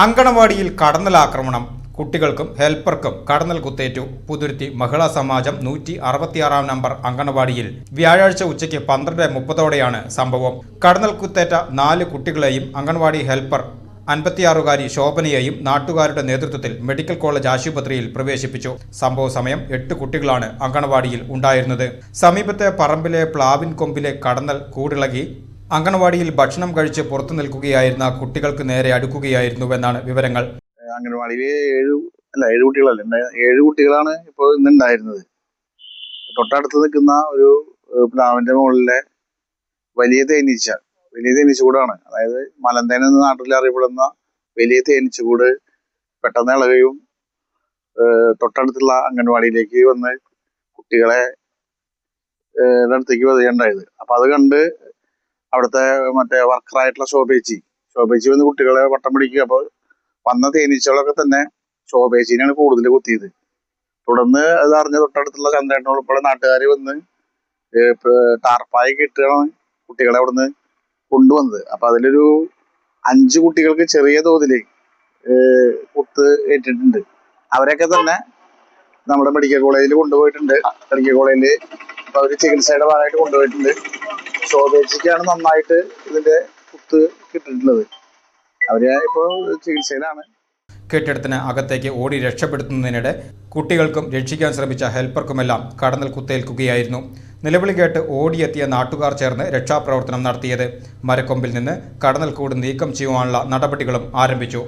അങ്കണവാടിയിൽ കടന്നൽ ആക്രമണം കുട്ടികൾക്കും ഹെൽപ്പർക്കും കടന്നൽ കുത്തേറ്റു. പുതുരുത്തി മഹിളാ സമാജം നൂറ്റി അറുപത്തിയാറാം നമ്പർ അങ്കണവാടിയിൽ. വ്യാഴാഴ്ച ഉച്ചയ്ക്ക് പന്ത്രണ്ട് മുപ്പതോടെയാണ് സംഭവം. കടന്നൽ കുത്തേറ്റ നാല് കുട്ടികളെയും അങ്കണവാടി ഹെൽപ്പർ അൻപത്തിയാറുകാരി ശോഭനയെയും നാട്ടുകാരുടെ നേതൃത്വത്തിൽ മെഡിക്കൽ കോളേജ് ആശുപത്രിയിൽ പ്രവേശിപ്പിച്ചു. സംഭവ സമയം എട്ട് കുട്ടികളാണ് അങ്കണവാടിയിൽ ഉണ്ടായിരുന്നത്. സമീപത്തെ പറമ്പിലെ പ്ലാവിൻ കൊമ്പിലെ കടന്നൽ കൂടിളകി അങ്കണവാടിയിൽ ഭക്ഷണം കഴിച്ച് പുറത്തു നിൽക്കുകയായിരുന്ന കുട്ടികൾക്ക് നേരെ അടുക്കുകയായിരുന്നുവെന്നാണ് വിവരങ്ങൾ. അംഗൻവാടിയിൽ ഏഴ് അല്ല ഏഴ് കുട്ടികളല്ല? ഏഴ് കുട്ടികളാണ് ഇപ്പോൾ ഇന്നുണ്ടായിരുന്നത് തൊട്ടടുത്ത് നിൽക്കുന്ന ഒരു പ്ലാവിന്റെ മുകളിലെ വലിയ തേനീച്ച വലിയ തേനീച്ചകൂടാണ് അതായത് മലന്തേൻ എന്ന നാട്ടിൽ അറിയപ്പെടുന്ന വലിയ തേനീച്ചകൂട് പെട്ടെന്ന് ഇളകുകയും തൊട്ടടുത്തുള്ള അംഗൻവാടിയിലേക്ക് വന്ന് കുട്ടികളെ അടുത്തേക്ക് വരികയുണ്ടായത്. അപ്പൊ അത് കണ്ട് അവിടുത്തെ മറ്റേ വർക്കറായിട്ടുള്ള ശോഭേച്ചി. ശോഭേച്ചി വന്ന് കുട്ടികളെ വട്ടം പിടിക്കുക. അപ്പോൾ വന്ന തേനീച്ചകളൊക്കെ തന്നെ ശോഭേച്ചിനെയാണ് കൂടുതൽ കുത്തിയത്. തുടർന്ന് അത് അറിഞ്ഞ തൊട്ടടുത്തുള്ള ചന്ദ്രേട്ടൻ ഉൾപ്പെടെ നാട്ടുകാർ വന്ന് ടാർപ്പായ കെട്ടുകയാണ് കുട്ടികളെ അവിടുന്ന് കൊണ്ടുവന്നത്. അപ്പൊ അതിലൊരു അഞ്ച് കുട്ടികൾക്ക് ചെറിയ തോതിൽ കുത്ത് ഏറ്റിട്ടുണ്ട്. അവരൊക്കെ തന്നെ നമ്മുടെ മെഡിക്കൽ കോളേജിൽ കൊണ്ടുപോയിട്ടുണ്ട്. മെഡിക്കൽ കോളേജിൽ അവർ ചികിത്സയുടെ ഭാഗമായിട്ട് കൊണ്ടുപോയിട്ടുണ്ട്. ശോഭേച്ചിക്കാണ് നന്നായിട്ട് ഇതിന്റെ കുത്ത് കിട്ടിയിട്ടുള്ളത്. അവർ ഇപ്പോ ചികിത്സയിലാണ്. കെട്ടിടത്തിന് അകത്തേക്ക് ഓടി രക്ഷപ്പെടുത്തുന്നതിനിടെ കുട്ടികൾക്കും രക്ഷിക്കാൻ ശ്രമിച്ച ഹെൽപ്പർക്കുമെല്ലാം കടന്നൽ കുത്തേൽക്കുകയായിരുന്നു. നിലവിളി കേട്ട് ഓടിയെത്തിയ നാട്ടുകാർ ചേർന്ന് രക്ഷാപ്രവർത്തനം നടത്തിയത്. മരക്കൊമ്പിൽ നിന്ന് കടന്നൽ കൂട് നീക്കം ചെയ്യുവാനുള്ള നടപടികളും ആരംഭിച്ചു.